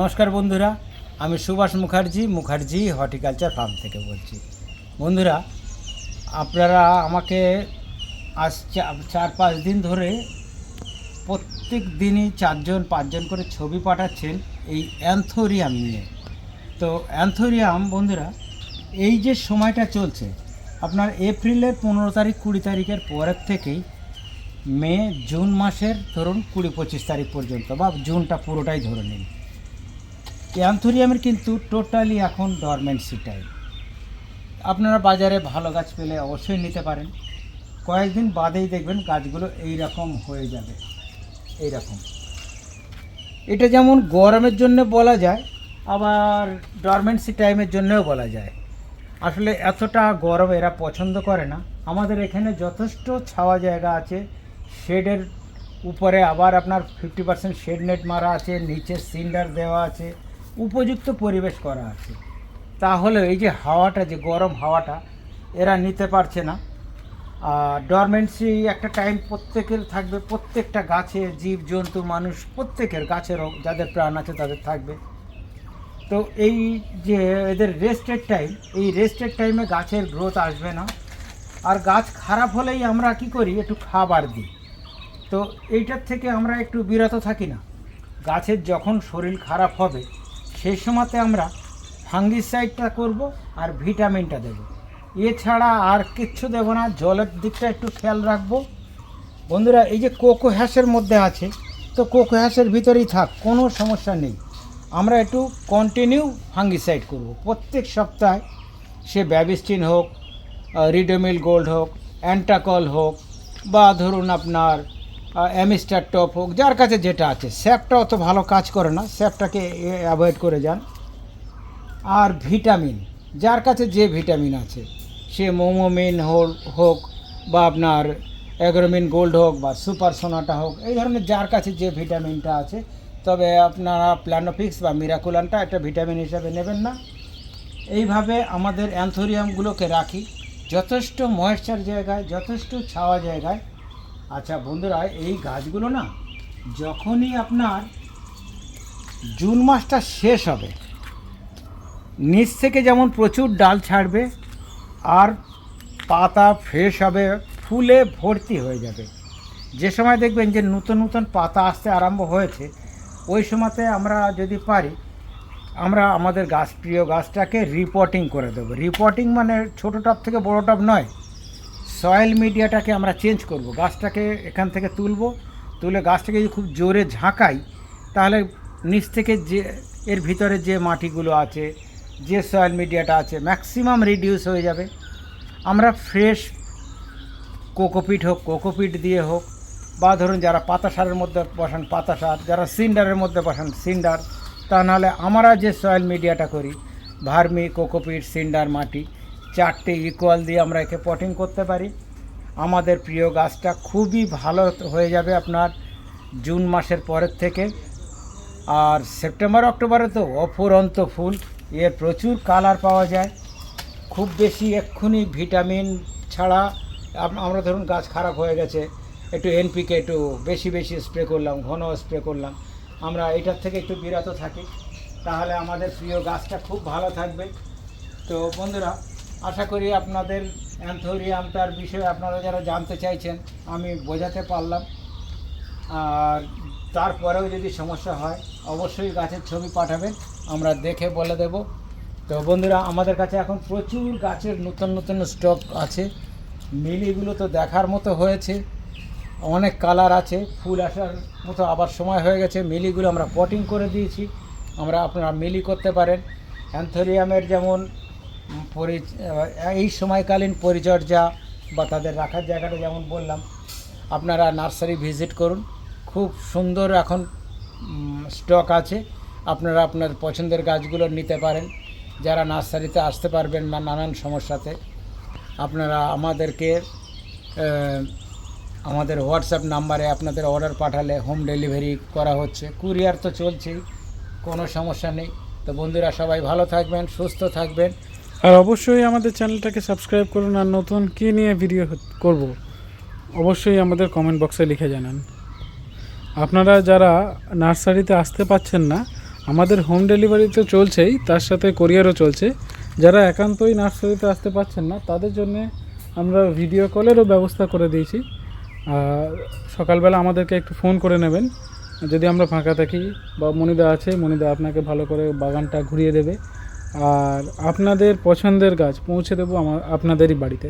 নমস্কার বন্ধুরা, আমি সুভাষ মুখার্জি মুখার্জি হর্টিকালচার ফার্ম থেকে বলছি। বন্ধুরা, আপনারা আমাকে আজ চার পাঁচ দিন ধরে প্রত্যেক দিনই চারজন, পাঁচজন করে ছবি পাঠাচ্ছেন এই অ্যান্থোরিয়াম নিয়ে। তো অ্যান্থোরিয়াম, বন্ধুরা, এই যে সময়টা চলছে, আপনার এপ্রিলের পনেরো তারিখ, কুড়ি তারিখের পরের থেকেই মে, জুন মাসের ধরুন কুড়ি পঁচিশ তারিখ পর্যন্ত বা জুনটা পুরোটাই ধরে নিন। অ্যান্থোরিয়ামের কিন্তু টোটালি এখন ডরমেন্সি টাইম আপনারা বাজারে ভালো গাছ পেলে অবশ্যই নিতে পারেন। কয়েকদিন বাদেই দেখবেন গাছগুলো এই রকম হয়ে যাবে। এই রকম এটা যেমন গরমের জন্য বলা যায়, আবার ডরমেন্সি টাইমের জন্যও বলা যায়। আসলে এতটা গরম এরা পছন্দ করে না। আমাদের এখানে যথেষ্ট ছাওয়া জায়গা আছে। শেডের উপরে আবার আপনার ফিফটি পার্সেন্ট শেড নেট মারা আছে, নিচে সিন্ডার দেওয়া আছে। উপযুক্ত পরিবেশ করা আছে। তাহলে এই যে হাওয়াটা, যে গরম হাওয়াটা, এরা নিতে পারছে না। আর ডরমেন্সি একটা টাইম প্রত্যেকের থাকবে, প্রত্যেকটা গাছে জীব, জন্তু, মানুষ, প্রত্যেকের গাছের যাদের প্রাণ আছে তাদের থাকবে। তো এই যে এদের রেস্টের টাইম এই রেস্টের টাইমে গাছের গ্রোথ আসবে না। আর গাছ খারাপ হলেই আমরা কি করি? একটু খাবার দিই। তো এইটার থেকে আমরা একটু বিরত থাকি না। গাছের যখন শরীর খারাপ হবে সেই সময়তে আমরা ফাঙ্গিসাইডটা করব আর ভিটামিনটা দেব। এছাড়া আর কিচ্ছু দেবো না, জলের দিকটা একটু খেয়াল রাখব। বন্ধুরা, এই যে কোকো হ্যাশের মধ্যে আছে, তো কোকো হ্যাশের ভিতরেই থাক, কোনো সমস্যা নেই। আমরা একটু কন্টিনিউ ফাঙ্গিসাইড করব। প্রত্যেক সপ্তাহে সে ব্যাবিস্টিন হোক রিডোমিল গোল্ড হোক অ্যান্টাকল হোক, বা ধরুন আপনার অ্যামিস্টার টপ হোক, যার কাছে যেটা আছে। স্যাপটা অত ভালো কাজ করে না, স্যাপটাকে অ্যাভয়েড করে যান। আর ভিটামিন, যার কাছে যে ভিটামিন আছে, সে মোমোমিন হোক হোক বা আপনার অ্যাগ্রোমিন গোল্ড হোক বা সুপার সোনাটা হোক, এই ধরনের যার কাছে যে ভিটামিনটা আছে, তবে আপনারা প্ল্যানোফিক্স বা মিরাকুলানটা একটা ভিটামিন হিসাবে নেবেন না। এইভাবে আমাদের অ্যান্থোরিয়ামগুলোকে রাখি, যথেষ্ট ময়েশ্চার জায়গায়, যথেষ্ট ছাওয়া জায়গায় আচ্ছা বন্ধুরা, এই গাছগুলো না যখনই আপনার জুন মাসটা শেষ হবে, নিচ থেকে যেমন প্রচুর ডাল ছাড়বে আর পাতা ফ্রেশ হবে, ফুলে ভর্তি হয়ে যাবে। যে সময় দেখবেন যে নতুন নতুন পাতা আসতে আরম্ভ হয়েছে, ওই সময়তে আমরা যদি পারি, আমরা আমাদের গাছ, প্রিয় গাছটাকে রিপোর্টিং করে দেবো। রিপোর্টিং মানে ছোটো টপ থেকে বড়ো টপ নয় সয়েল মিডিয়াটাকে আমরা চেঞ্জ করব। গাছটাকে এখান থেকে তুলব। তুলে গাছটাকে যদি খুব জোরে ঝাঁকাই, তাহলে নিচ থেকে যে, এর ভিতরে যে মাটিগুলো আছে, যে সয়েল মিডিয়াটা আছে ম্যাক্সিমাম রিডিউস হয়ে যাবে। আমরা ফ্রেশ কোকোপিট হোক, কোকোপিট দিয়ে হোক, বা ধরুন যারা পাতা সারের মধ্যে বসান, পাতা সার, যারা সিন্ডারের মধ্যে বসান, সিন্ডার, তা নাহলে আমরা যে সয়েল মিডিয়াটা করি, ভার্মি, কোকোপিট, সিন্ডার, মাটি চারটে ইকুয়াল দিয়ে আমরা একে পটিং করতে পারি। আমাদের প্রিয় গাছটা খুবই ভালো হয়ে যাবে আপনার জুন মাসের পরের থেকে। আর সেপ্টেম্বর, অক্টোবরে তো অফুরন্ত ফুল। এর প্রচুর কালার পাওয়া যায়। খুব বেশি এক্ষুনি ভিটামিন ছাড়া আমরা ধরুন গাছ খারাপ হয়ে গেছে। একটু এনপিকে একটু বেশি বেশি স্প্রে করলাম, ঘন স্প্রে করলাম। আমরা এটার থেকে একটু বিরত থাকি। তাহলে আমাদের প্রিয় গাছটা খুব ভালো থাকবে। তো বন্ধুরা আশা করি আপনাদের অ্যান্থোরিয়ামটার বিষয়ে আপনারা যারা জানতে চাইছেন, আমি বোঝাতে পারলাম। আর তারপরেও যদি সমস্যা হয়, অবশ্যই গাছের ছবি পাঠাবেন, আমরা দেখে বলে দেব। তো বন্ধুরা, আমাদের কাছে এখন প্রচুর গাছের নতুন নতুন স্টক আছে। মিলিগুলো তো দেখার মতো হয়েছে। অনেক কালার আছে, ফুল আসার মতো আবার সময় হয়ে গেছে। মিলিগুলো আমরা পটিং করে দিয়েছি। আমরা আপনারা মিলি করতে পারেন। অ্যান্থোরিয়ামের যেমন পরি এই সময়কালীন পরিচর্যা বা তাদের রাখার জায়গাটা যেমন বললাম, আপনারা নার্সারি ভিজিট করুন। খুব সুন্দর এখন স্টক আছে। আপনারা আপনার পছন্দের গাছগুলো নিতে পারেন। যারা নার্সারিতে আসতে পারবেন না নানান সমস্যাতে, আপনারা আমাদেরকে আমাদের হোয়াটসঅ্যাপ নাম্বারে আপনাদের অর্ডার পাঠালে হোম ডেলিভারি করা হচ্ছে। কুরিয়ার তো চলছেই, কোনো সমস্যা নেই। তো বন্ধুরা সবাই ভালো থাকবেন, সুস্থ থাকবেন। আর অবশ্যই আমাদের চ্যানেলটাকে সাবস্ক্রাইব করুন আর নতুন কী নিয়ে ভিডিও করব, অবশ্যই আমাদের কমেন্ট বক্সে লিখে জানান। আপনারা যারা নার্সারিতে আসতে পাচ্ছেন না, আমাদের হোম ডেলিভারি তো চলছেই, তার সাথে কোরিয়ারও চলছে। যারা একান্তই নার্সারিতে আসতে পারছেন না, তাদের জন্য আমরা ভিডিও কলেরও ব্যবস্থা করে দিয়েছি। সকালবেলা আমাদেরকে একটু ফোন করে নেবেন। যদি আমরা ফাঁকা থাকি বা মনিদা আছে, মনিদা আপনাকে ভালো করে বাগানটা ঘুরিয়ে দেবে। আর আপনাদের পছন্দের গাছ পৌঁছে দেবো আমার আপনাদেরই বাড়িতে।